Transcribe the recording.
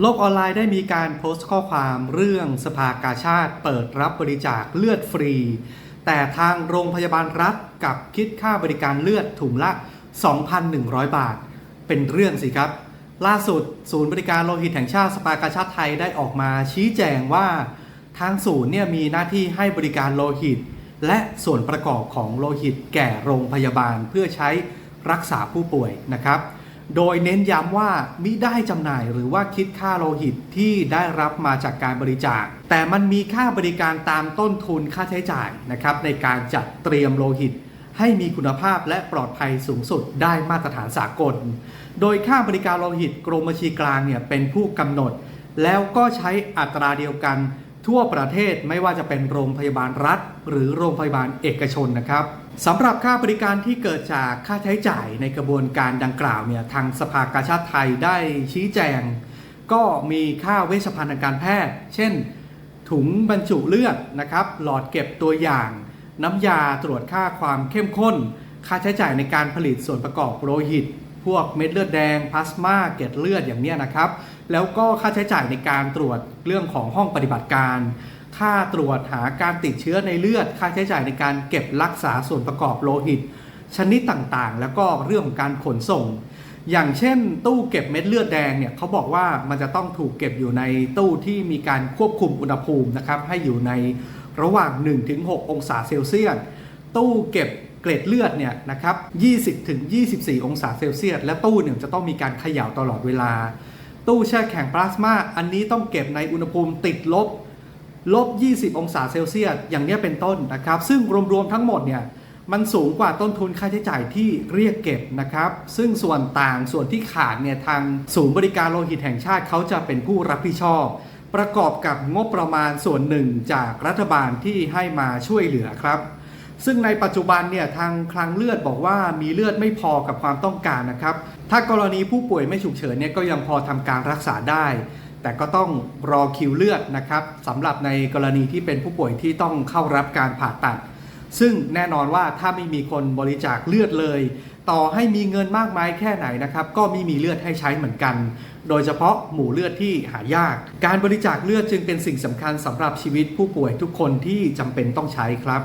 โลกออนไลน์ได้มีการโพสต์ข้อความเรื่องสภากาชาติเปิดรับบริจาคเลือดฟรี แต่ทางโรงพยาบาลรัฐกับคิดค่าบริการเลือดถุงละ 2,100 บาท เป็นเรื่องสิครับ ล่าสุดศูนย์บริการโลหิตแห่งชาติสภากาชาติไทยได้ออกมาชี้แจงว่า ทางศูนย์เนี่ยมีหน้าที่ให้บริการโลหิต และส่วนประกอบของโลหิตแก่โรงพยาบาลเพื่อใช้รักษาผู้ป่วยนะครับ โดยเน้นย้ำว่ามิได้จำหน่ายหรือว่าคิดค่าโลหิตที่ได้รับมาจากการบริจาค แต่มันมีค่าบริการตามต้นทุนค่าใช้จ่ายนะครับในการจัดเตรียมโลหิต ให้มีคุณภาพและปลอดภัยสูงสุดได้มาตรฐานสากล โดยค่าบริการโลหิตกรมบัญชีกลางเนี่ยเป็นผู้กำหนด แล้วก็ใช้อัตราเดียวกันทั่วประเทศไม่ว่าจะเป็นโรงพยาบาลรัฐ หรือโรงพยาบาลเอกชนนะครับ สำหรับค่าบริการที่เกิดจากค่าใช้จ่ายในกระบวนการดังกล่าวเนี่ยทางสภากาชาติไทยได้ชี้แจง ก็มีค่าเวชภัณฑ์ทางการแพทย์ เช่น ถุงบรรจุเลือดนะครับหลอดเก็บตัวอย่าง น้ำยาตรวจค่าความเข้มข้น ค่าใช้จ่ายในการผลิตส่วนประกอบโลหิต พวกเม็ดเลือดแดงพลาสมาเกล็ดเลือดอย่างเนี้ยนะครับ แล้วก็ค่าใช้จ่ายในการตรวจเรื่องของห้องปฏิบัติการ ค่าตรวจหาการติดเชื้อในเลือด ค่าใช้จ่ายในการเก็บรักษาส่วนประกอบโลหิต ชนิดต่างๆ แล้วก็เรื่องของการขนส่ง อย่างเช่น ตู้เก็บเม็ดเลือดแดงเนี่ยเขาบอกว่ามันจะต้องถูกเก็บอยู่ในตู้ที่มีการควบคุมอุณหภูมินะครับให้อยู่ในระหว่าง 1-6 องศาเซลเซียส ตู้เก็บเกล็ดเลือดเนี่ยนะครับ 20-24 องศาเซลเซียส และตู้เนี่ยจะต้องมีการเขย่าตลอดเวลา ตู้แช่แข็งพลาสมา อันนี้ต้องเก็บในอุณหภูมิติดลบ ลบ 20 องศาเซลเซียส อย่างนี้เป็นต้นนะครับ ซึ่งรวมๆทั้งหมดเนี่ย มันสูงกว่าต้นทุนค่าใช้จ่ายที่เรียกเก็บนะครับ ซึ่งส่วนต่างส่วนที่ขาดเนี่ยทางศูนย์บริการโลหิตแห่งชาติเขาจะเป็นผู้รับผิดชอบ ประกอบกับงบประมาณส่วนหนึ่งจากรัฐบาลที่ให้มาช่วยเหลือครับ ซึ่งในปัจจุบันเนี่ยทางคลังเลือดบอกว่ามีเลือดไม่พอกับความต้องการนะครับ ถ้ากรณีผู้ป่วยไม่ฉุกเฉินเนี่ยก็ยังพอทำการรักษาได้ แต่ก็ต้องรอคิวเลือดนะครับสำหรับในกรณีที่เป็นผู้ป่วยที่ต้องเข้ารับการผ่าตัด ซึ่งแน่นอนว่าถ้าไม่มีคนบริจาคเลือดเลย ต่อให้มีเงินมากมายแค่ไหนนะครับก็ไม่มีเลือดให้ใช้เหมือนกัน โดยเฉพาะหมู่เลือดที่หายาก การบริจาคเลือดจึงเป็นสิ่งสำคัญสำหรับชีวิตผู้ป่วยทุกคนที่จำเป็นต้องใช้ครับ